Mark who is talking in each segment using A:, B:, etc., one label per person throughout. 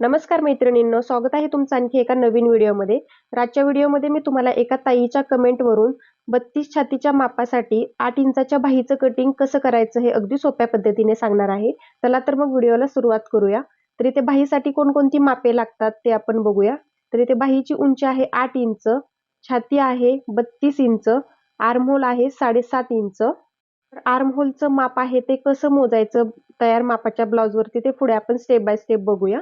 A: नमस्कार मैत्रिणींनो स्वागत आहे तुमचं आणखी एका नवीन व्हिडिओमध्ये. आजच्या व्हिडिओमध्ये मी तुम्हाला एका ताईच्या कमेंटवरून बत्तीस छातीच्या मापासाठी आठ इंचाच्या बाहीचं कटिंग कसं करायचं हे अगदी सोप्या पद्धतीने सांगणार आहे. चला तर मग व्हिडिओला सुरुवात करूया. तर इथे बाहीसाठी कोणकोणती मापे लागतात ते आपण बघूया. तर इथे बाहीची उंची आहे आठ इंच छाती आहे बत्तीस इंच आर्महोल आहे साडेसात इंच. तर आर्महोलचं माप आहे ते कसं मोजायचं? तयार मापाच्या ब्लाऊजवरती ते पुढे आपण स्टेप बाय स्टेप बघूया.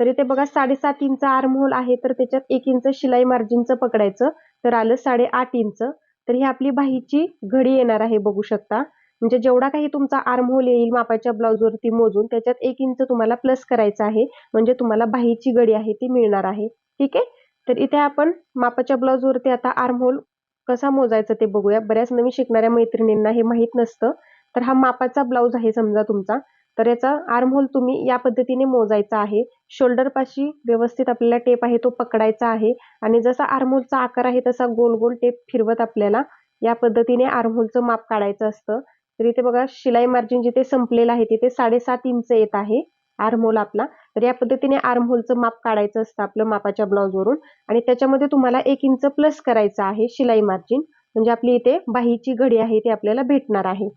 A: तर इथे बघा साडेसात इंच आर्म होल आहे तर त्याच्यात एक इंच शिलाई मार्जिनचं पकडायचं तर आलं साडेआठ इंच. तर ही आपली बाहीची घडी येणार आहे बघू शकता. म्हणजे जेवढा काही तुमचा आर्म होल येईल मापाच्या ब्लाऊजवरती मोजून त्याच्यात एक इंच तुम्हाला प्लस करायचं आहे. म्हणजे तुम्हाला बाहीची घडी आहे ती मिळणार आहे. ठीक आहे? तर इथे आपण मापाच्या ब्लाऊजवरती आता आर्म होल कसा मोजायचं ते बघूया. बऱ्याच नवीन शिकणाऱ्या मैत्रिणींना हे माहीत नसतं. तर हा मापाचा ब्लाऊज आहे समजा तुमचा. तर याचा आर्महोल तुम्ही या पद्धतीने मोजायचा आहे. शोल्डर पाशी व्यवस्थित आपल्याला टेप आहे तो पकडायचा आहे. आणि जसा आर्महोलचा आकार आहे तसा गोल गोल टेप फिरवत आपल्याला या पद्धतीने आर्महोलचं माप काढायचं असतं. तर इथे बघा शिलाई मार्जिन जिथे संपलेलं आहे तिथे साडेसात इंच येत आहे आर्महोल आपला. तर या पद्धतीने आर्महोलचं माप काढायचं असतं आपलं मापाच्या ब्लाऊजवरून आणि त्याच्यामध्ये तुम्हाला एक इंच प्लस करायचं आहे शिलाई मार्जिन म्हणजे आपली इथे बाहीची घडी आहे ती आपल्याला भेटणार आहे.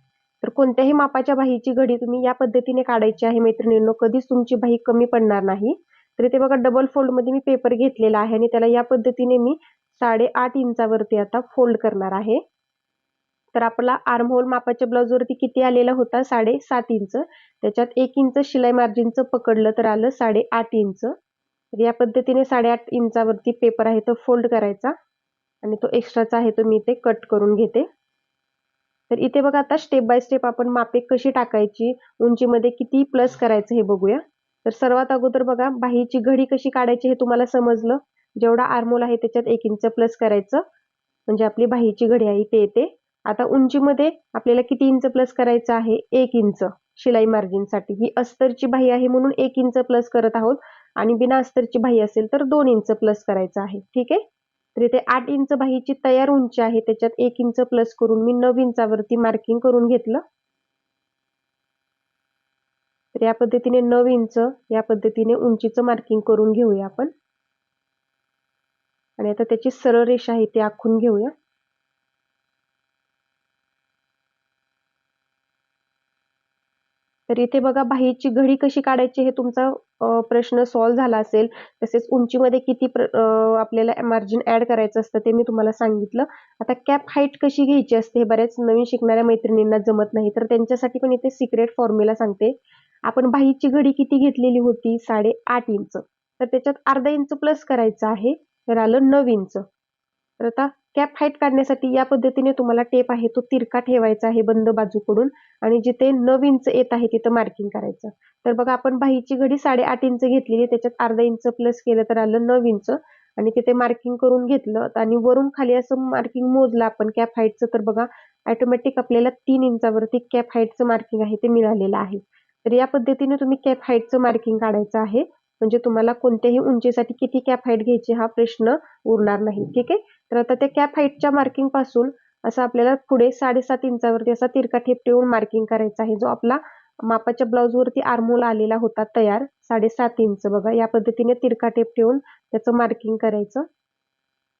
A: तर कोणत्याही मापाच्या बाहीची घडी तुम्ही या पद्धतीने काढायची आहे मैत्रिणींनो. कधीच तुमची बाही कमी पडणार नाही. तर इथे बघा डबल फोल्डमध्ये मी पेपर घेतलेला आहे आणि त्याला या पद्धतीने मी साडेआठ इंचावरती आता फोल्ड करणार आहे. तर आपला आर्महोल मापाच्या ब्लाऊजवरती किती आलेला होता? साडेसात इंच. त्याच्यात एक इंच शिलाई मार्जिनचं पकडलं तर आलं साडेआठ इंच. तर या पद्धतीने साडेआठ इंचावरती पेपर आहे तो फोल्ड करायचा. आणि तो एक्स्ट्राचा आहे तो मी इथे कट करून घेते. तर इथे बघा आता स्टेप बाय स्टेप आपण मापे कशी टाकायची उंचीमध्ये किती प्लस करायचं हे बघूया. तर सर्वात अगोदर बघा बाहीची घडी कशी काढायची हे तुम्हाला समजलं. जेवढा आर्मोल आहे त्याच्यात एक इंच प्लस करायचं. म्हणजे आपली बाहीची घडी आहे ते येते. आता उंचीमध्ये आपल्याला किती इंच प्लस करायचं आहे? एक इंच शिलाई मार्जिनसाठी ही अस्तरची बाही आहे म्हणून एक इंच प्लस करत आहोत. आणि बिना अस्तरची बाही असेल तर दोन इंच प्लस करायचं आहे. ठीक आहे? तर इथे आठ इंच बाहीची तयार उंची आहे. त्याच्यात एक इंच प्लस करून मी नऊ इंचावरती मार्किंग करून घेतलं. तर या पद्धतीने नऊ इंच या पद्धतीने उंचीचं मार्किंग करून घेऊया आपण. आणि आता त्याची सरळ रेषा आहे ती आखून घेऊया. तर इथे बघा बाहीची घडी कशी काढायची हे तुमचा प्रश्न सॉल्व्ह झाला असेल. तसेच उंचीमध्ये किती आपल्याला मार्जिन ऍड करायचं असतं ते मी तुम्हाला सांगितलं. आता कॅप हाईट कशी घ्यायची असते हे बऱ्याच नवीन शिकणाऱ्या मैत्रिणींना जमत नाही. तर त्यांच्यासाठी पण इथे सिक्रेट फॉर्म्युला सांगते. आपण बाहीची घडी किती घेतलेली होती? साडेआठ इंच. तर त्याच्यात अर्धा इंच प्लस करायचं आहे. तर आलं नऊ इंच. तर आता कॅप हाईट काढण्यासाठी या पद्धतीने तुम्हाला टेप आहे तो तिरका ठेवायचा आहे बंद बाजूकडून आणि जिथे नऊ इंच येत आहे तिथं मार्किंग करायचं. तर बघा आपण बाहीची घडी साडेआठ इंच घेतलेली त्याच्यात अर्धा इंच प्लस केलं तर आलं नऊ इंच आणि तिथे मार्किंग करून घेतलं आणि वरून खाली असं मार्किंग मोजलं आपण कॅप हाईटचं तर बघा ऑटोमॅटिक आपल्याला तीन इंचावरती कॅप हाईटचं मार्किंग आहे ते मिळालेलं आहे. तर या पद्धतीने तुम्ही कॅप हाईटचं मार्किंग काढायचं आहे. म्हणजे तुम्हाला कोणत्याही उंचीसाठी किती कॅप हाईट घ्यायची हा प्रश्न उरणार नाही. ठीक आहे? तर आता त्या कॅप हाईटच्या मार्किंगपासून असं आपल्याला पुढे साडेसात इंचावरती असा तिरका ठेप ठेवून मार्किंग करायचा आहे. जो आपला मापाच्या ब्लाऊजवरती आरमोल आलेला होता तयार साडेसात इंच बघा. या पद्धतीने तिरका टेप ठेवून त्याचं मार्किंग करायचं.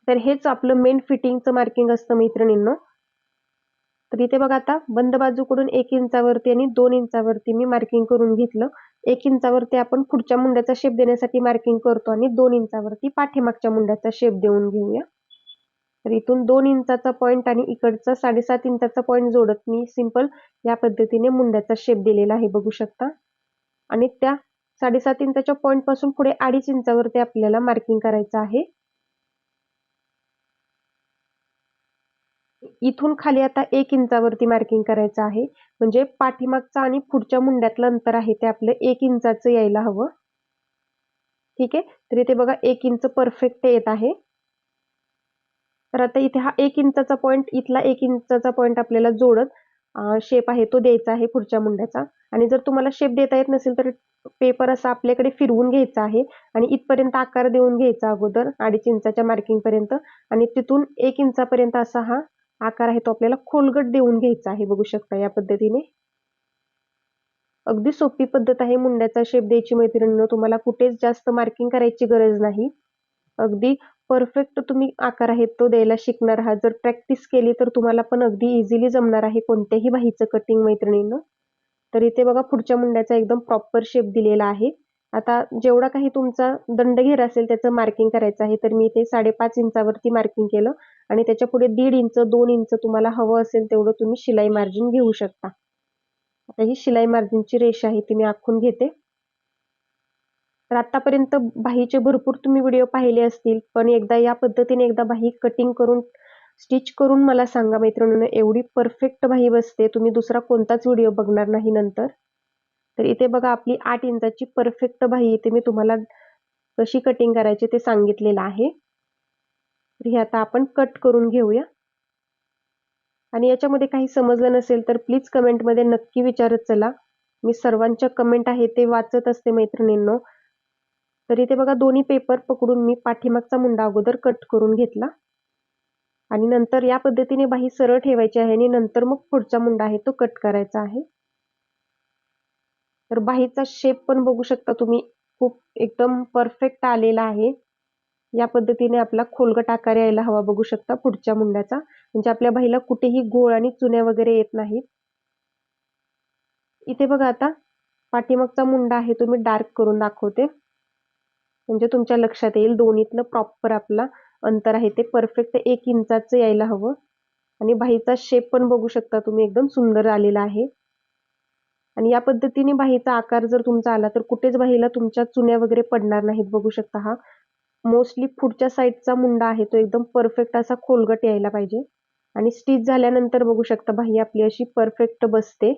A: तर हेच आपलं मेन फिटिंगचं मार्किंग असतं मैत्रिणींनो. तर इथे बघा आता बंद बाजूकडून एक इंचावरती आणि दोन इंचावरती मी मार्किंग करून घेतलं. एक इंचावरती आपण पुढच्या मुंड्याचा शेप देण्यासाठी मार्किंग करतो आणि दोन इंचावरती पाठीमागच्या मुंड्याचा शेप देऊन घेऊया. तर इथून दोन इंचाचा पॉईंट आणि इकडचा साडेसात इंचाचा पॉईंट जोडत मी सिंपल या पद्धतीने मुंड्याचा शेप दिलेला आहे बघू शकता. आणि त्या साडेसात इंचाच्या पॉईंटपासून पुढे अडीच इंचावरती आपल्याला मार्किंग करायचं आहे. इथून खाली आता एक इंचावरती मार्किंग करायचं आहे. म्हणजे पाठीमागचा आणि पुढच्या मुंड्यातलं अंतर आहे ते आपलं एक इंचाचं यायला हवं. ठीक आहे? तर इथे बघा एक इंच परफेक्ट येत आहे. तर आता इथे हा एक इंचाचा पॉईंट इथला एक इंचाचा पॉईंट आपल्याला जोडत शेप आहे तो द्यायचा आहे पुढच्या मुंड्याचा. आणि जर तुम्हाला शेप देता येत नसेल तर पेपर असा आपल्याकडे फिरवून घ्यायचा आहे. आणि इथपर्यंत आकार देऊन घ्यायचा अगोदर अडीच इंचाच्या मार्किंग पर्यंत. आणि तिथून एक इंचापर्यंत असा हा आकार आहे तो आपल्याला खोलगट देऊन घ्यायचा आहे बघू शकता या पद्धतीने. अगदी सोपी पद्धत आहे मुंड्याचा शेप द्यायची मैत्रिणीनं तुम्हाला कुठेच जास्त मार्किंग करायची गरज नाही. अगदी परफेक्ट तुम्ही आकार आहे तो द्यायला शिकणार आहात. जर प्रॅक्टिस केली तर तुम्हाला पण अगदी इझिली जमणार आहे कोणत्याही बाहीचं कटिंग मैत्रिणीनं. तर इथे बघा पुढच्या मुंड्याचा एकदम प्रॉपर शेप दिलेला आहे. आता जेवढा काही तुमचा दंडघेर असेल त्याचं मार्किंग करायचं आहे. तर मी इथे साडेपाच इंचावरती मार्किंग केलं. आणि त्याच्या पुढे दीड इंच दोन इंच तुम्हाला हवं असेल तेवढं तुम्ही शिलाई मार्जिन घेऊ शकता. आता ही शिलाई मार्जिनची रेषा आहे ती मी आखून घेते. तर आतापर्यंत बाहीचे भरपूर तुम्ही व्हिडिओ पाहिले असतील पण एकदा या पद्धतीने एकदा बाही कटिंग करून स्टिच करून मला सांगा मैत्रिणींनो एवढी परफेक्ट बाही बसते तुम्ही दुसरा कोणताच व्हिडिओ बघणार नाही नंतर. तर इथे बघा आपली आठ इंचाची परफेक्ट बाही इथे मी तुम्हाला कशी कटिंग करायची ते सांगितलेलं आहे. तर हे आता आपण कट करून घेऊया. आणि याच्यामध्ये काही समजलं नसेल तर प्लीज कमेंटमध्ये नक्की विचारत चला. मी सर्वांच्या कमेंट आहे ते वाचत असते मैत्रिणींनो. तर इथे बघा दोन्ही पेपर पकडून मी पाठीमागचा मुंडा अगोदर कट करून घेतला. आणि नंतर या पद्धतीने बाही सरळ ठेवायची आहे आणि नंतर मग पुढचा मुंडा आहे तो कट करायचा आहे. तर बाहीचा शेप पण बघू शकता तुम्ही. खूप एकदम परफेक्ट आलेला आहे. या पद्धतीने आपला खोलगट आकार यायला हवा बघू शकता पुढच्या मुंड्याचा. म्हणजे आपल्या बाईला कुठेही गोळ आणि चुन्या वगैरे येत नाहीत. इथे बघा आता पाठीमागचा मुंडा आहे तो मी डार्क करून दाखवते. म्हणजे तुमच्या लक्षात येईल दोन्हीतलं प्रॉपर आपला अंतर आहे. ते परफेक्ट एक इंचाचं यायला हवं. आणि बाहीचा शेप पण बघू शकता तुम्ही एकदम सुंदर आलेला आहे. आणि या पद्धतीने बाहीचा आकार जर तुमचा आला तर कुठेच बाहीला तुमच्या चुन्या वगैरे पडणार नाहीत बघू शकता हा. मोस्टली पुढच्या साईडचा मुंडा आहे तो एकदम परफेक्ट असा खोलगट यायला पाहिजे. आणि स्टिच झाल्यानंतर बघू शकता बाही आपली अशी परफेक्ट बसते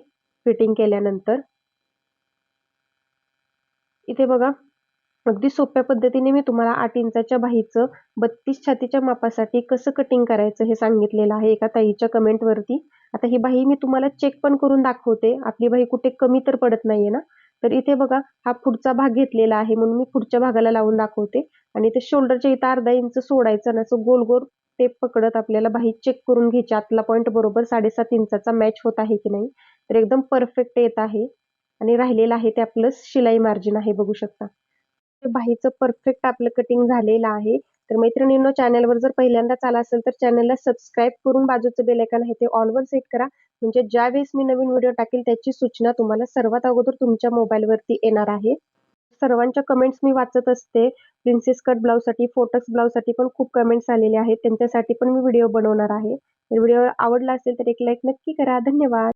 A: फिटिंग केल्यानंतर. इथे बघा अगदी सोप्या पद्धतीने मी तुम्हाला आठ इंचाच्या बाहीचं बत्तीस छातीच्या मापासाठी कसं कटिंग करायचं हे सांगितलेलं आहे एका ताईच्या कमेंटवरती आता ही बाही मी तुम्हाला चेक पण करून दाखवते. आपली बाही कुठे कमी तर पडत नाहीये ना. तर इथे बघा हा पुढचा भाग घेतलेला आहे म्हणून मी पुढच्या भागाला लावून दाखवते. आणि ते शोल्डरच्या इथं अर्धा इंच सोडायचं ना असं गोल गोल टेप पकडत आपल्याला बाही चेक करून घ्यायची. आतला पॉईंट बरोबर साडेसात इंचाचा मॅच होत आहे की नाही. तर एकदम परफेक्ट येत आहे. आणि राहिलेलं आहे ते आपलं शिलाई मार्जिन आहे बघू शकता. बाहीचं परफेक्ट आपलं कटिंग झालेलं आहे. तर मैत्रिणींनो चॅनलवर जर पहिल्यांदाच आला असेल तर चॅनलला सबस्क्राईब करून बाजूचं बेलायकन आहे ते ऑनवर सेट करा. म्हणजे ज्यावेळेस मी नवीन व्हिडिओ टाकेल त्याची सूचना तुम्हाला सर्वात अगोदर तुमच्या मोबाईलवरती येणार आहे. सर्वांच्या कमेंट्स मी वाचत असते. प्रिन्सेस कट ब्लाऊजसाठी फोटक्स ब्लाऊजसाठी पण खूप कमेंट्स आलेले आहेत. त्यांच्यासाठी पण मी व्हिडिओ बनवणार आहे. व्हिडिओ आवडला असेल तर एक लाईक नक्की करा. धन्यवाद.